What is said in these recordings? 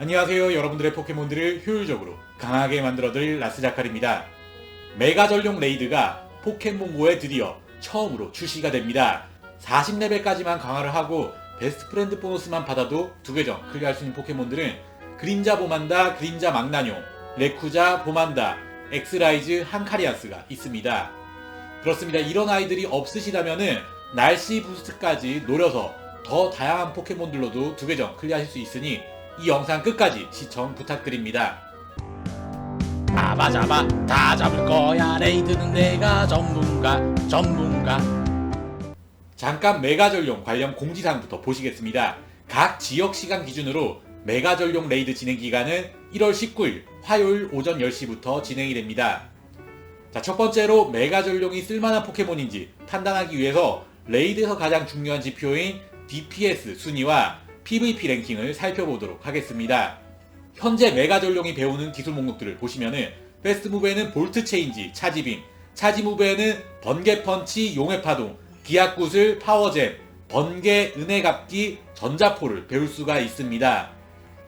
안녕하세요 여러분들의 포켓몬들을 효율적으로 강하게 만들어드릴 라스자칼입니다. 메가 전용 레이드가 포켓몬고에 드디어 처음으로 출시가 됩니다. 40레벨까지만 강화를 하고 베스트 프렌드 보너스만 받아도 두 계정 클리어할 수 있는 포켓몬들은 그림자 보만다, 그림자 망나뇽, 레쿠자, 보만다, 엑스라이즈, 한카리아스가 있습니다. 그렇습니다. 이런 아이들이 없으시다면은 날씨 부스트까지 노려서 더 다양한 포켓몬들로도 두 계정 클리어하실 수 있으니 이 영상 끝까지 시청 부탁드립니다. 잡아 잡아 다 잡을 거야 레이드는 내가 전문가 전문가 잠깐 메가 전용 관련 공지사항부터 보시겠습니다. 각 지역 시간 기준으로 메가 전용 레이드 진행 기간은 1월 19일 화요일 오전 10시부터 진행이 됩니다. 자, 첫 번째로 메가 전용이 쓸만한 포켓몬인지 판단하기 위해서 레이드에서 가장 중요한 지표인 DPS 순위와 PVP 랭킹을 살펴보도록 하겠습니다. 현재 메가 전용이 배우는 기술 목록들을 보시면은 베스트 무브에는 볼트 체인지, 차지빔, 차지 무브에는 번개 펀치, 용의 파동, 기압 구슬, 파워잼, 번개, 은혜 갑기, 전자포를 배울 수가 있습니다.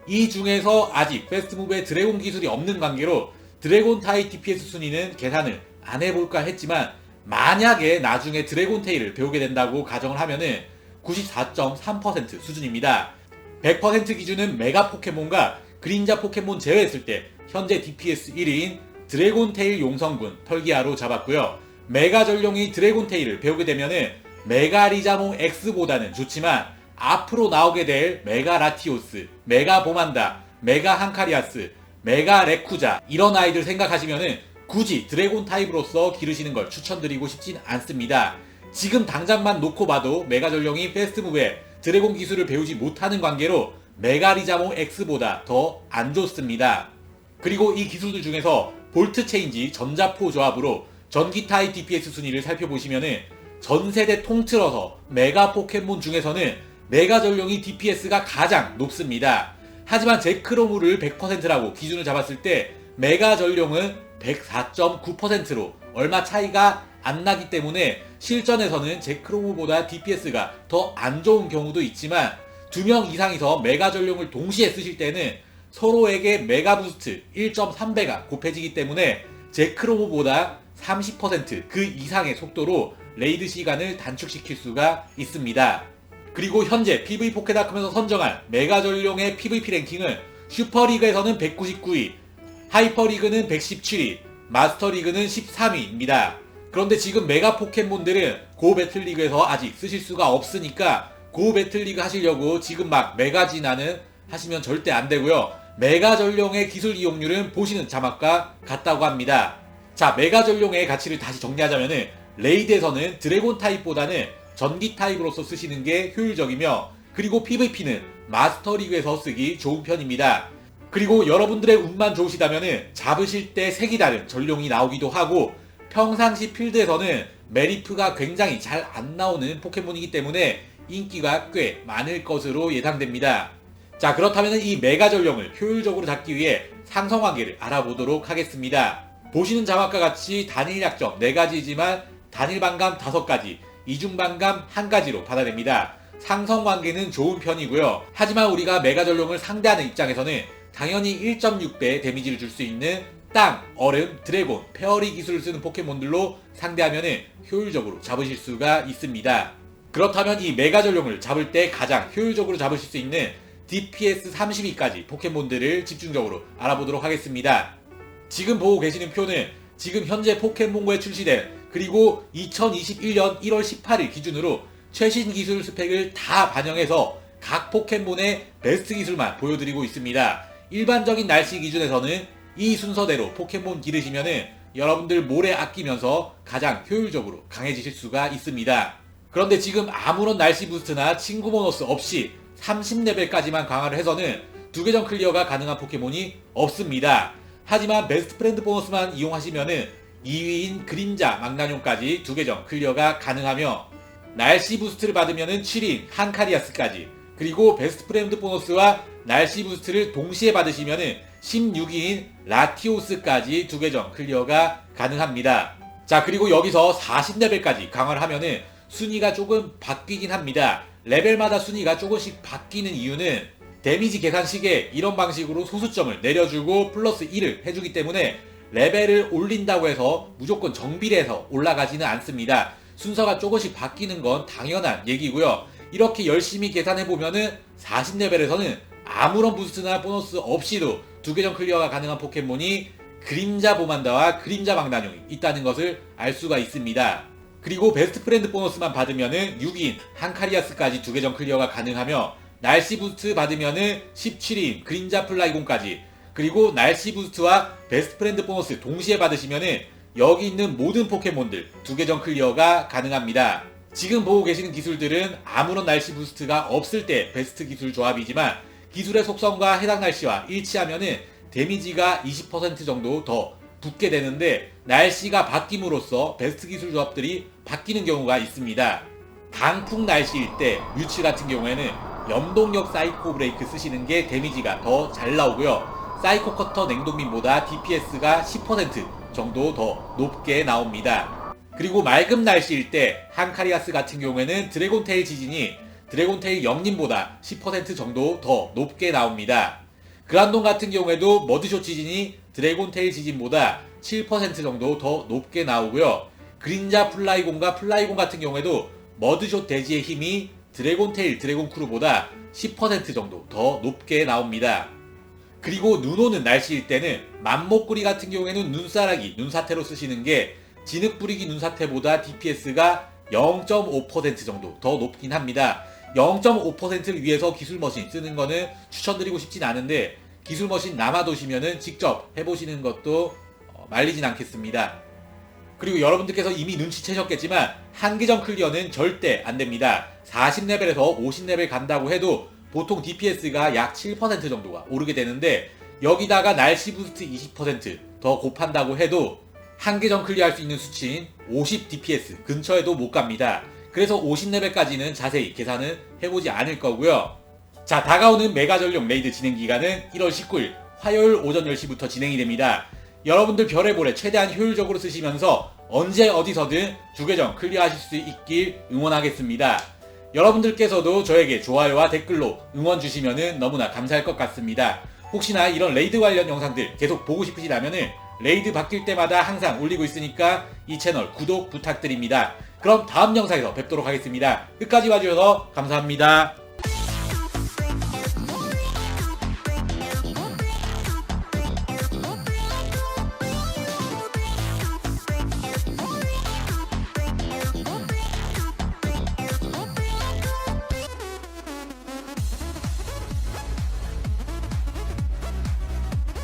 이 중에서 아직 베스트 무브에 드래곤 기술이 없는 관계로 드래곤 타입 DPS 순위는 계산을 안 해볼까 했지만 만약에 나중에 드래곤 테일을 배우게 된다고 가정을 하면은 94.3% 수준입니다. 100% 기준은 메가 포켓몬과 그림자 포켓몬 제외했을 때 현재 DPS 1위인 드래곤 테일 용성군 털기아로 잡았고요. 메가 전용이 드래곤 테일을 배우게 되면은 메가 리자몽 X보다는 좋지만 앞으로 나오게 될 메가 라티오스, 메가 보만다, 메가 한카리아스, 메가 레쿠자 이런 아이들 생각하시면은 굳이 드래곤 타입으로서 기르시는 걸 추천드리고 싶진 않습니다. 지금 당장만 놓고 봐도 메가 전령이 페스트 무브에 드래곤 기술을 배우지 못하는 관계로 메가 리자몽 X보다 더 안 좋습니다. 그리고 이 기술들 중에서 볼트 체인지 전자포 조합으로 전기 타입 DPS 순위를 살펴보시면은 전 세대 통틀어서 메가 포켓몬 중에서는 메가 전령이 DPS가 가장 높습니다. 하지만 제크로무를 100%라고 기준을 잡았을 때 메가 전령은 104.9%로 얼마 차이가 안 나기 때문에 실전에서는 제크로무보다 DPS가 더 안 좋은 경우도 있지만 두 명 이상이서 메가 전령을 동시에 쓰실 때는 서로에게 메가 부스트 1.3배가 곱해지기 때문에 제크로무보다 30%그 이상의 속도로 레이드 시간을 단축시킬 수가 있습니다. 그리고 현재 PV 포켓닷컴에서 선정한 메가 전용의 PVP 랭킹은 슈퍼리그에서는 199위, 하이퍼리그는 117위, 마스터리그는 13위입니다. 그런데 지금 메가 포켓몬들은 고 배틀리그에서 아직 쓰실 수가 없으니까 고 배틀리그 하시려고 지금 막 메가 진화는 하시면 절대 안 되고요. 메가 전용의 기술 이용률은 보시는 자막과 같다고 합니다. 자, 메가 전용의 가치를 다시 정리하자면은 레이드에서는 드래곤 타입보다는 전기 타입으로서 쓰시는 게 효율적이며 그리고 PVP는 마스터 리그에서 쓰기 좋은 편입니다. 그리고 여러분들의 운만 좋으시다면은 잡으실 때 색이 다른 전용이 나오기도 하고 평상시 필드에서는 메리프가 굉장히 잘 안 나오는 포켓몬이기 때문에 인기가 꽤 많을 것으로 예상됩니다. 자 그렇다면 이 메가 전령을 효율적으로 잡기 위해 상성 관계를 알아보도록 하겠습니다. 보시는 자막과 같이 단일 약점 4가지이지만 단일 반감 5가지, 이중 반감 1가지로 받아냅니다. 상성 관계는 좋은 편이고요. 하지만 우리가 메가 전령을 상대하는 입장에서는 당연히 1.6배 데미지를 줄 수 있는 땅, 얼음, 드래곤, 페어리 기술을 쓰는 포켓몬들로 상대하면 효율적으로 잡으실 수가 있습니다. 그렇다면 이 메가 전령을 잡을 때 가장 효율적으로 잡으실 수 있는 DPS 32까지 포켓몬들을 집중적으로 알아보도록 하겠습니다. 지금 보고 계시는 표는 지금 현재 포켓몬고에 출시된 그리고 2021년 1월 18일 기준으로 최신 기술 스펙을 다 반영해서 각 포켓몬의 베스트 기술만 보여드리고 있습니다. 일반적인 날씨 기준에서는 이 순서대로 포켓몬 기르시면은 여러분들 모래 아끼면서 가장 효율적으로 강해지실 수가 있습니다. 그런데 지금 아무런 날씨 부스트나 친구 보너스 없이 30레벨까지만 강화를 해서는 두 계정 클리어가 가능한 포켓몬이 없습니다. 하지만 베스트 프렌드 보너스만 이용하시면은 2위인 그림자 망나뇽까지 두 계정 클리어가 가능하며 날씨 부스트를 받으면은 7인 한카리아스까지 그리고 베스트 프렌드 보너스와 날씨 부스트를 동시에 받으시면은 16인 라티오스까지 두 계정 클리어가 가능합니다. 자 그리고 여기서 40레벨까지 강화를 하면은 순위가 조금 바뀌긴 합니다. 레벨마다 순위가 조금씩 바뀌는 이유는 데미지 계산식에 이런 방식으로 소수점을 내려주고 플러스 1을 해주기 때문에 레벨을 올린다고 해서 무조건 정비례해서 올라가지는 않습니다. 순서가 조금씩 바뀌는 건 당연한 얘기고요. 이렇게 열심히 계산해 보면은 40레벨에서는 아무런 부스트나 보너스 없이도 두 계정 클리어가 가능한 포켓몬이 그림자 보만다와 그림자 망나뇽이 있다는 것을 알 수가 있습니다. 그리고 베스트 프렌드 보너스만 받으면은 6인 한카리아스까지 두 계정 클리어가 가능하며 날씨 부스트 받으면은 17인 그림자 플라이곤까지 그리고 날씨 부스트와 베스트 프렌드 보너스 동시에 받으시면은 여기 있는 모든 포켓몬들 두 계정 클리어가 가능합니다. 지금 보고 계시는 기술들은 아무런 날씨 부스트가 없을 때 베스트 기술 조합이지만 기술의 속성과 해당 날씨와 일치하면은 데미지가 20% 정도 더 붙게 되는데 날씨가 바뀜으로써 베스트 기술 조합들이 바뀌는 경우가 있습니다. 강풍 날씨일 때 뮤츠 같은 경우에는 염동력 사이코 브레이크 쓰시는 게 데미지가 더 잘 나오고요. 사이코 커터 냉동민보다 DPS가 10% 정도 더 높게 나옵니다. 그리고 맑은 날씨일 때 한카리아스 같은 경우에는 드래곤테일 지진이 드래곤테일 영림보다 10% 정도 더 높게 나옵니다. 그란돈 같은 경우에도 머드쇼 지진이 드래곤테일 지진보다 7% 정도 더 높게 나오고요. 그린자 플라이곤과 플라이곤 같은 경우에도 머드쇼 대지의 힘이 드래곤테일 드래곤크루보다 10% 정도 더 높게 나옵니다. 그리고 눈 오는 날씨일 때는 맘목구리 같은 경우에는 눈사라기, 눈사태로 쓰시는 게 진흙 뿌리기 눈사태보다 DPS가 0.5% 정도 더 높긴 합니다. 0.5%를 위해서 기술 머신 쓰는 거는 추천드리고 싶진 않은데 기술 머신 남아도시면은 직접 해보시는 것도 어, 말리진 않겠습니다. 그리고 여러분들께서 이미 눈치채셨겠지만 한계점 클리어는 절대 안 됩니다. 40레벨에서 50레벨 간다고 해도 보통 DPS가 약 7% 정도가 오르게 되는데 여기다가 날씨 부스트 20%더 곱한다고 해도 한계점 클리어할 수 있는 수치인 50 DPS 근처에도 못 갑니다. 그래서 50레벨까지는 자세히 계산은 해보지 않을 거고요. 자, 다가오는 메가 전용 레이드 진행 기간은 1월 19일 화요일 오전 10시부터 진행이 됩니다. 여러분들 별의 볼에 최대한 효율적으로 쓰시면서 언제 어디서든 두 계정 클리어하실 수 있길 응원하겠습니다. 여러분들께서도 저에게 좋아요와 댓글로 응원 주시면 너무나 감사할 것 같습니다. 혹시나 이런 레이드 관련 영상들 계속 보고 싶으시다면 레이드 바뀔 때마다 항상 올리고 있으니까 이 채널 구독 부탁드립니다. 그럼 다음 영상에서 뵙도록 하겠습니다. 끝까지 봐주셔서 감사합니다.